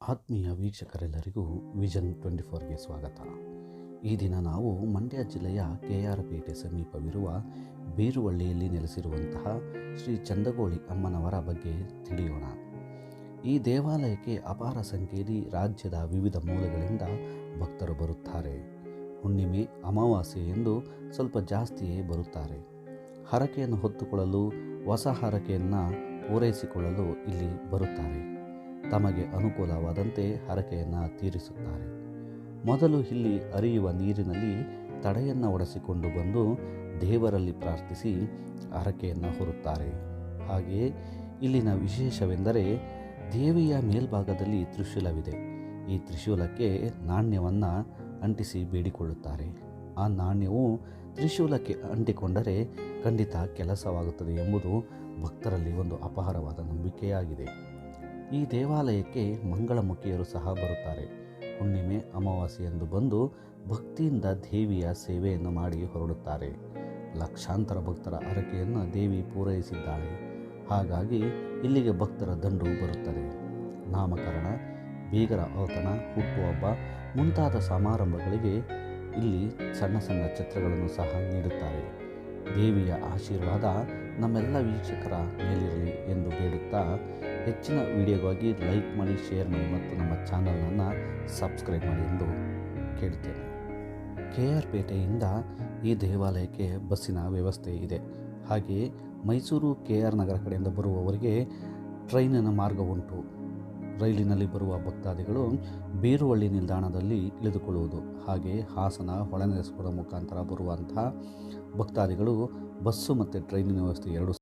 ಆತ್ಮೀಯ ವೀಕ್ಷಕರೆಲ್ಲರಿಗೂ vision twenty ಫೋರ್ಗೆ ಸ್ವಾಗತ. ಈ ದಿನ ನಾವು ಮಂಡ್ಯ ಜಿಲ್ಲೆಯ ಕೆ ಆರ್ ಪೇಟೆ ಸಮೀಪವಿರುವ ಬೀರುವಳ್ಳಿಯಲ್ಲಿ ನೆಲೆಸಿರುವಂತಹ ಶ್ರೀ ಚಂದಗೋಳಿ ಅಮ್ಮನವರ ಬಗ್ಗೆ ತಿಳಿಯೋಣ. ಈ ದೇವಾಲಯಕ್ಕೆ ಅಪಾರ ಸಂಖ್ಯೆಯಲ್ಲಿ ರಾಜ್ಯದ ವಿವಿಧ ಮೂಲಗಳಿಂದ ಭಕ್ತರು ಬರುತ್ತಾರೆ. ಹುಣ್ಣಿಮೆ ಅಮಾವಾಸ್ಯೆ ಎಂದು ಸ್ವಲ್ಪ ಜಾಸ್ತಿಯೇ ಬರುತ್ತಾರೆ. ಹರಕೆಯನ್ನು ಹೊತ್ತುಕೊಳ್ಳಲು ಹೊಸ ಹರಕೆಯನ್ನು ಪೂರೈಸಿಕೊಳ್ಳಲು ಇಲ್ಲಿ ಬರುತ್ತಾರೆ. ತಮಗೆ ಅನುಕೂಲವಾದಂತೆ ಹರಕೆಯನ್ನು ತೀರಿಸುತ್ತಾರೆ. ಮೊದಲು ಇಲ್ಲಿ ಹರಿಯುವ ನೀರಿನಲ್ಲಿ ತಡೆಯನ್ನು ಒಡೆಸಿಕೊಂಡು ಬಂದು ದೇವರಲ್ಲಿ ಪ್ರಾರ್ಥಿಸಿ ಹರಕೆಯನ್ನು ಹೊರುತ್ತಾರೆ. ಹಾಗೆಯೇ ಇಲ್ಲಿನ ವಿಶೇಷವೆಂದರೆ ದೇವಿಯ ಮೇಲ್ಭಾಗದಲ್ಲಿ ತ್ರಿಶೂಲವಿದೆ. ಈ ತ್ರಿಶೂಲಕ್ಕೆ ನಾಣ್ಯವನ್ನು ಅಂಟಿಸಿ ಬೇಡಿಕೊಳ್ಳುತ್ತಾರೆ. ಆ ನಾಣ್ಯವು ತ್ರಿಶೂಲಕ್ಕೆ ಅಂಟಿಕೊಂಡರೆ ಖಂಡಿತ ಕೆಲಸವಾಗುತ್ತದೆ ಎಂಬುದು ಭಕ್ತರಲ್ಲಿ ಒಂದು ಅಪಾರವಾದ ನಂಬಿಕೆಯಾಗಿದೆ. ಈ ದೇವಾಲಯಕ್ಕೆ ಮಂಗಳಮುಖಿಯರು ಸಹ ಬರುತ್ತಾರೆ. ಹುಣ್ಣಿಮೆ ಅಮಾವಾಸ್ಯೆ ಎಂದು ಬಂದು ಭಕ್ತಿಯಿಂದ ದೇವಿಯ ಸೇವೆಯನ್ನು ಮಾಡಿ ಹೊರಡುತ್ತಾರೆ. ಲಕ್ಷಾಂತರ ಭಕ್ತರ ಹರಕೆಯನ್ನು ದೇವಿ ಪೂರೈಸಿದ್ದಾಳೆ. ಹಾಗಾಗಿ ಇಲ್ಲಿಗೆ ಭಕ್ತರ ದಂಡು ಬರುತ್ತದೆ. ನಾಮಕರಣ, ಬೀಗರ ಔತಣ ಹುಟ್ಟುಹಬ್ಬ ಮುಂತಾದ ಸಮಾರಂಭಗಳಿಗೆ ಇಲ್ಲಿ ಸಣ್ಣ ಸಣ್ಣ ಚಿತ್ರಗಳನ್ನು ಸಹ ನೀಡುತ್ತಾರೆ. ದೇವಿಯ ಆಶೀರ್ವಾದ ನಮ್ಮೆಲ್ಲ ವೀಕ್ಷಕರ ಮೇಲಿರಲಿ ಎಂದು ಬೇಡುತ್ತಾ ಹೆಚ್ಚಿನ ವಿಡಿಯೋಗಾಗಿ ಲೈಕ್ ಮಾಡಿ, ಶೇರ್ ಮಾಡಿ ಮತ್ತು ನಮ್ಮ ಚಾನಲನ್ನು ಸಬ್ಸ್ಕ್ರೈಬ್ ಮಾಡಿ ಎಂದು ಕೇಳುತ್ತೇನೆ ಕೆ ಆರ್ ಪೇಟೆಯಿಂದ ಈ ದೇವಾಲಯಕ್ಕೆ ಬಸ್ಸಿನ ವ್ಯವಸ್ಥೆ ಇದೆ. ಹಾಗೆಯೇ ಮೈಸೂರು ಕೆ ಆರ್ ನಗರ ಕಡೆಯಿಂದ ಬರುವವರಿಗೆ ಟ್ರೈನಿನ ಮಾರ್ಗ ಉಂಟು. ರೈಲಿನಲ್ಲಿ ಬರುವ ಭಕ್ತಾದಿಗಳು ಬೀರುವಳ್ಳಿ ನಿಲ್ದಾಣದಲ್ಲಿ ಇಳಿದುಕೊಳ್ಳುವುದು. ಹಾಗೆ ಹಾಸನ ಹೊಳೆನರಸಪುರ ಮುಖಾಂತರ ಬರುವಂತಹ ಭಕ್ತಾದಿಗಳು ಬಸ್ಸು ಮತ್ತು ಟ್ರೈನಿನ ವ್ಯವಸ್ಥೆ ಎರಡು